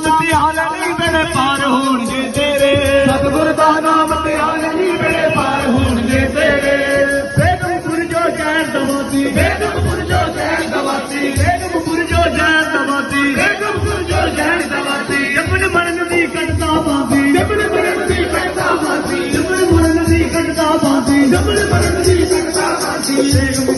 ਨਾਮ ਧਿਆਨ ਨਹੀਂ ਮੇਰੇ ਪਾਰ ਹੋਣਗੇ। जय दमोती बेगमपुर जो जय दमोती बेगमपुर जो जय दमोती बेगमपुर जो जय दमोती जपन मरण दी कटता बांधी जपन मरण दी कटता बांधी जपन मरण दी कटता बांधी जपन मरण दी कटता बांधी बेगमपुर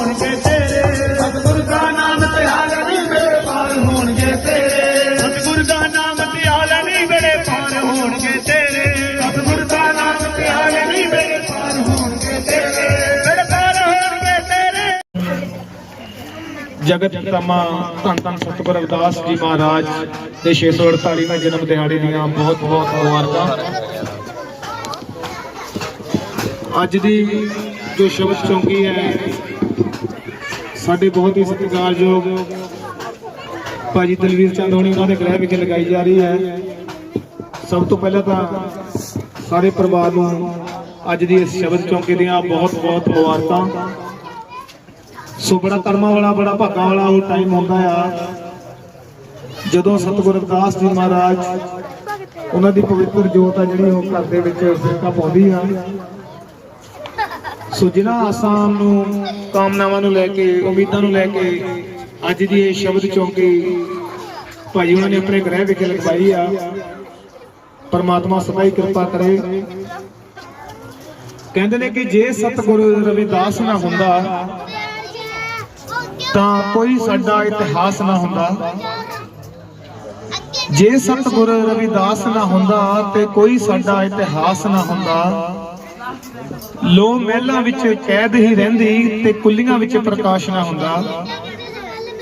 ਹੋਣਗੇ ਤੇਰੇ। ਸਤਿਗੁਰ ਦਾ ਨਾਮ ਧਿਆਨ ਨਹੀਂ ਬੇੜੇ ਪਾਰ ਹੋਣਗੇ ਤੇਰੇ। ਸਤਿਗੁਰ ਦਾ ਨਾਮ ਧਿਆਨ ਨਹੀਂ ਬੇੜੇ ਪਾਰ ਹੋਣਗੇ ਤੇਰੇ। ਸਤਿਗੁਰ ਦਾ ਨਾਮ ਧਿਆਨ ਨਹੀਂ ਬੇੜੇ ਪਾਰ ਹੋਣਗੇ ਤੇਰੇ। ਬੇੜੇ ਪਾਰ ਹੋਣਗੇ ਤੇਰੇ। ਜਗਤ ਪਿਤਾਮਾ, ਧੰਨ ਧੰਨ ਸਤਿਗੁਰ ਰਵਿਦਾਸ ਜੀ ਮਹਾਰਾਜ ਦੇ 648ਵੇਂ ਜਨਮ ਦਿਹਾੜੇ ਦੀਆਂ ਬਹੁਤ ਬਹੁਤ ਮੁਬਾਰਕਾਂ। ਅੱਜ ਦੀ ਜੋ ਸ਼ਬਦ ਚੌਂਕੀ ਹੈ ਸਾਡੇ ਬਹੁਤ ਹੀ ਸਤਿਕਾਰਯੋਗ ਭਾਜੀ ਦਲਵੀਰ ਚੰਦ ਹੋਣੀ ਉਹਨਾਂ ਦੇ ਗ੍ਰਹਿ ਵਿਖੇ ਲਗਾਈ ਜਾ ਰਹੀ ਹੈ। ਸਭ ਤੋਂ ਪਹਿਲਾਂ ਤਾਂ ਸਾਰੇ ਪਰਿਵਾਰ ਨੂੰ ਅੱਜ ਦੀ ਇਸ ਸ਼ਬਦ ਚੌਂਕੀ ਦੀਆਂ ਬਹੁਤ ਬਹੁਤ ਮੁਬਾਰਕਾਂ। ਸੋ ਬੜਾ ਕਰਮਾਂ ਵਾਲਾ, ਬੜਾ ਭਾਗਾਂ ਵਾਲਾ ਉਹ ਟਾਈਮ ਹੁੰਦਾ ਆ। ਜਦੋਂ ਸਤਿਗੁਰ ਰਵਿਦਾਸ ਜੀ ਮਹਾਰਾਜ, ਉਹਨਾਂ ਦੀ ਪਵਿੱਤਰ ਜੋਤ ਆ ਜਿਹੜੀ ਉਹ ਘਰ ਦੇ ਵਿੱਚ ਫਿਰਕਾ ਪਾਉਂਦੀ ਆ। ਸੋ ਜਿਨ੍ਹਾਂ ਆਸਾਂ ਨੂੰ, ਕਾਮਨਾਵਾਂ ਨੂੰ ਲੈ ਕੇ, ਉਮੀਦਾਂ ਨੂੰ ਲੈ ਕੇ ਅੱਜ ਦੀ ਇਹ ਸ਼ਬਦ ਚੌਂਕੀ ਭਾਈ ਉਹਨਾਂ ਨੇ ਆਪਣੇ ਗ੍ਰਹਿ ਵਿਖੇ ਲਗਵਾਈ ਆ। ਪਰਮਾਤਮਾ ਸਦਾ ਕਿਰਪਾ ਕਰੇ। ਕਹਿੰਦੇ ਨੇ ਕਿ ਜੇ ਸਤਿਗੁਰੂ ਰਵਿਦਾਸ ਨਾ ਹੁੰਦਾ, ਤਾਂ ਕੋਈ ਸਾਡਾ ਇਤਿਹਾਸ ਨਾ ਹੁੰਦਾ। ਜੇ ਸਤਿਗੁਰ ਰਵਿਦਾਸ ਨਾ ਹੁੰਦਾ, ਤੇ ਕੋਈ ਸਾਡਾ ਇਤਿਹਾਸ ਨਾ ਹੁੰਦਾ। ਲੋ ਮਹਿਲਾਂ ਵਿੱਚ ਕੈਦ ਹੀ ਰਹਿੰਦੀ ਤੇ ਕੁੱਲੀਆਂ ਵਿੱਚ ਪ੍ਰਕਾਸ਼ ਨਾ ਹੁੰਦਾ।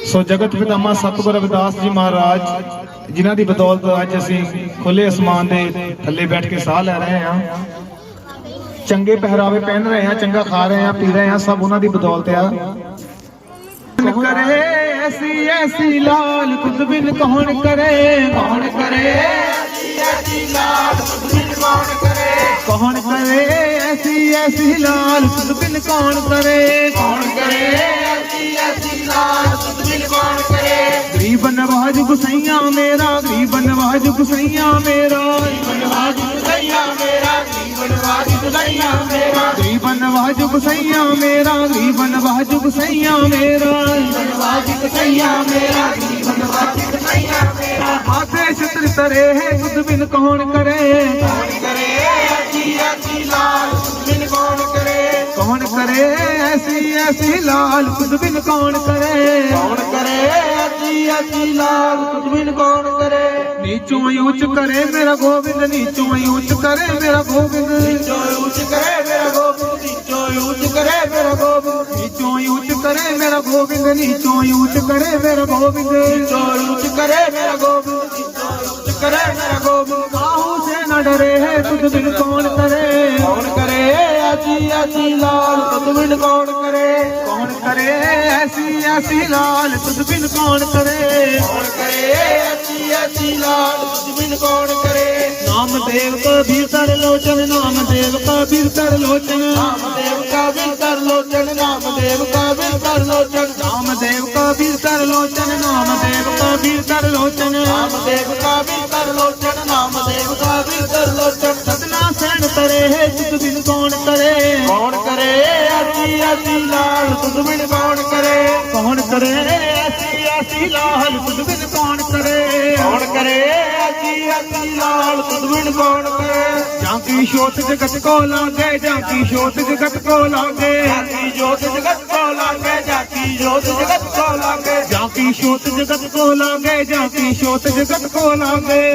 ਸੋ ਜਗਤ ਪਿਤਾਮਾ ਸਤਿਗੁਰ ਰਵਿਦਾਸ ਜੀ ਮਹਾਰਾਜ, ਜਿਨ੍ਹਾਂ ਦੀ ਬਦੌਲਤ ਅੱਜ ਅਸੀਂ ਖੁੱਲੇ ਅਸਮਾਨ ਦੇ ਥੱਲੇ ਬੈਠ ਕੇ ਸਾਹ ਲੈ ਰਹੇ ਹਾਂ। ਚੰਗੇ ਪਹਿਰਾਵੇ ਪਹਿਨ ਰਹੇ ਹਾਂ, ਚੰਗਾ ਖਾ ਰਹੇ ਹਾਂ, ਪੀ ਰਹੇ ਹਾਂ, ਸਭ ਉਹਨਾਂ ਦੀ ਬਦੌਲਤ ਆ। ਕਰੇ ਕਰੇ ऐसी ऐसी लाल बिन कौन करे? कौन करे? ऐसी ऐसी लाल बिन कौन करे? गरीब नवाज़ गुसैया मेरा गरीब नवाज़ गुसैया मेरा। गरीब नवाज़ गुसैया मेरा गरीब नवाज़ गुसैया मेरा। गरीब नवाज़ गुसैया मेरा गरीब नवाज़ गुसैया मेरा। नवाज़ गुसैया मेरा गरीब नवाज़ गुसैया मेरा। हाथे छत्र तरे है खुद बिन कौन करे? कौन करे? करे ऐसी ऐसी लाल खुद बिन कौन करे कौन करे ऐसी ऐसी लाल खुद बिन कौन करे नीचों ऊंच करे मेरा गोविंद नीचों ऊंच करे मेरा गोविंद नीचों ऊंच करे मेरा गोविंद नीचों ऊंच करे मेरा गोविंद नीचों ऊंच करे मेरा गोविंद नीचों ऊंच करे मेरा गोविंद नीचों ऊंच करे मेरा गोविंद नीचों ऊंच करे मेरा गोविंद बाहू से न डरे है खुद बिन कौन करे कौन करे ਐਸੀ ਐਸੀ ਲਾਲ ਤੁਧ ਬਿਨ ਕੌਣ ਕਰੇ? ਕੌਣ ਕਰੇ? ਐਸੀ ਐਸੀ ਲਾਲ ਤੁਧ ਕੌਣ ਕਰੇ? ਕੌਣ ਕਰੇ? ਐਸੀ ਐਸੀ ਲਾਲ ਤੁਧ ਬਿਨ ਕੌਣ ਕਰੇ? ਨਾਮਦੇਵ ਕਾ ਵੀਰ ਤਰ ਲੋਚਨ ਨਾਮਦੇਵ ਕਾ ਵੀਰ ਤਰ ਲੋਚਨ। ਨਾਮਦੇਵ ਕਾ ਵੀਰ ਤਰ ਲੋਚਨ ਨਾਮਦੇਵ ਕਾ ਵੀਰ ਤਰ ਲੋਚਨ। ਨਾਮਦੇਵ ਕਾ ਵੀਰ ਤਰ ਲੋਚਨ ਨਾਮਦੇਵ ਕਾ ਵੀਰ ਤਰ ਲੋਚਨ। ਨਾਮਦੇਵ ਕਾ ਵੀਰ ਤਰ ਲੋਚਨ ਨਾਮਦੇਵ ਕਾ ਵੀਰ ਤਰ ਲੋਚਨ। ਸਤਨਾ ਸੈਣ ਤਰੇ ਜਿਸ ਬਿਨ ਕੌਣ ਤਰੇ ਐਸੀ ਲਾਲ ਸੁਦਮਿਨ ਕੌਣ ਕਰੇ? ਕੌਣ ਕਰੇ? ਐਸੀ ਐਸੀ ਲਾਲ ਸੁਦਮਿਨ ਕੌਣ ਕਰੇ? ਕੌਣ ਕਰੇ? ਐਸੀ ਐਸੀ ਲਾਲ ਸੁਦਮਿਨ ਕੌਣ ਕਰੇ? ਜਾਂ ਕੀ ਸ਼ੋਤ ਜਗਤ ਕੋ ਲਾਗੇ ਜਾਂ ਕੀ ਸ਼ੋਤ ਜਗਤ ਕੋ ਲਾਗੇ। ਜਾਂ ਕੀ ਜੋਤ ਜਗਤ ਕੋ ਲਾਗੇ ਜਾਂ ਕੀ ਜੋਤ ਜਗਤ ਕੋ ਲਾਗੇ। ਜਾਂ ਕੀ ਸ਼ੋਤ ਜਗਤ ਕੋ ਲਾਗੇ ਜਾਂ ਕੀ ਸ਼ੋਤ ਜਗਤ ਕੋ ਲਾਗੇ।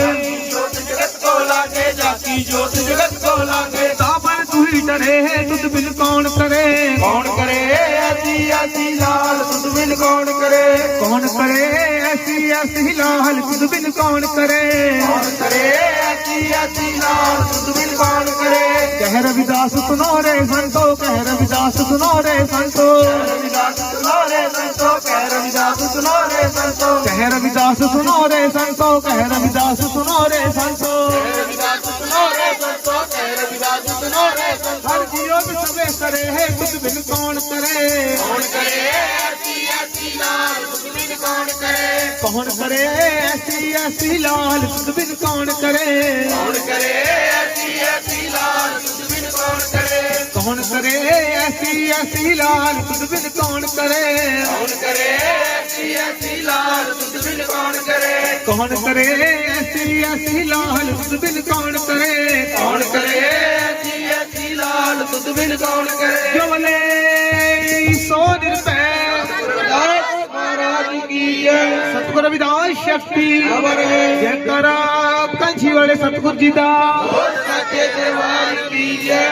ਜੋਤ ਜਗਤ ਕੋ ਲਾਗੇ ਜਾਂ ਕੀ ਜੋਤ ਜਗਤ ਕੋ ਲਾਗੇ। ਤਾਂ ਹੀ ਡਰੇ ਹੈ ਤੁਧ ਬਿਨ ਕੌਣ ਕਰੇ ਕੌਣ ਕਰੇ ਐਸੀ ਐਸੀ ਲਾਲ ਤੁਧ ਬਿਨ ਕੌਣ ਕਰੇ ਕੌਣ ਕਰੇ ਐਸੀ ਐਸੀ ਲਾਲ ਤੁਧ ਬਿਨ ਕੌਣ ਕਰੇ ਕੌਣ ਕਰੇ ਐਸੀ ਐਸੀ ਲਾਲ ਤੁਧ ਬਿਨ ਕੌਣ ਕਰੇ ਕਹਿ ਰਵਿਦਾਸ ਸੁਨੋ ਰੇ ਸੰਤੋ ਕਹਿ ਰਵਿਦਾਸ ਸੁਨੋ ਰੇ ਸੰਤੋ ਰਵਿਦਾਸ ਸੁਨੋ ਰੇ ਸੰਤੋ ਕਹਿ ਰਵਿਦਾਸ ਸੁਨੋ ਰੇ ਸੰਤੋ ਕਹਿ ਰਵਿਦਾਸ ਸੁਨੋ ਰੇ ਸੰਤੋ ਕਹਿ ਰਵਿਦਾਸ ਸੁਨੋ ਰੇ ਸੰਤੋ ਤੁਧ ਬਿਨ ਕੌਣ ਕਰੇ ਕੌਣ ਕਰੇ ਐਸੀ ਐਸੀ ਲਾਲ ਤੁਧ ਬਿਨ ਕੌਣ ਕਰੇ ਕੌਣ ਕਰੇ ਐਸੀ ਐਸੀ ਲਾਲ ਤੁਧ ਬਿਨ ਕੌਣ ਕਰੇ ਕੌਣ ਕਰੇ ਐਸੀ ਐਸੀ ਲਾਲ ਤੁਧ ਬਿਨ ਕੌਣ ਕਰੇ ਕੌਣ ਕਰੇ ਐਸੀ ਐਸੀ ਲਾਲ ਤੁਧ ਬਿਨ ਕੌਣ ਕਰੇ ਕੌਣ ਕਰੇ ਐਸੀ ਐਸੀ ਲਾਲ ਤੁਧ ਬਿਨ ਕੌਣ ਕਰੇ ਕੌਣ ਕਰੇ ਐਸੀ ਐਸੀ ਲਾਲ ਤੁਧ ਬਿਨ ਕੌਣ ਕਰੇ ਕੌਣ ਕਰੇ ਬਿਨ ਕੌਣ ਕਰੇ? ਜਵਲੇ ਸੋ ਨਿਰਪੈ ਰਵਿਦਾਸ ਮਹਾਰਾਜ ਕੀ ਜੈ ਸਤਿਗੁਰ ਰਵਿਦਾਸ ਸ਼ਕਤੀ। ਅਮਰ ਹੈ। ਜੈ ਕਰਾ ਕੰਛੀ ਵਾਲੇ ਸਤਿਗੁਰ ਜੀ ਦਾ। ਸੱਚੇ ਦਰਬਾਰ ਕੀ ਜੈ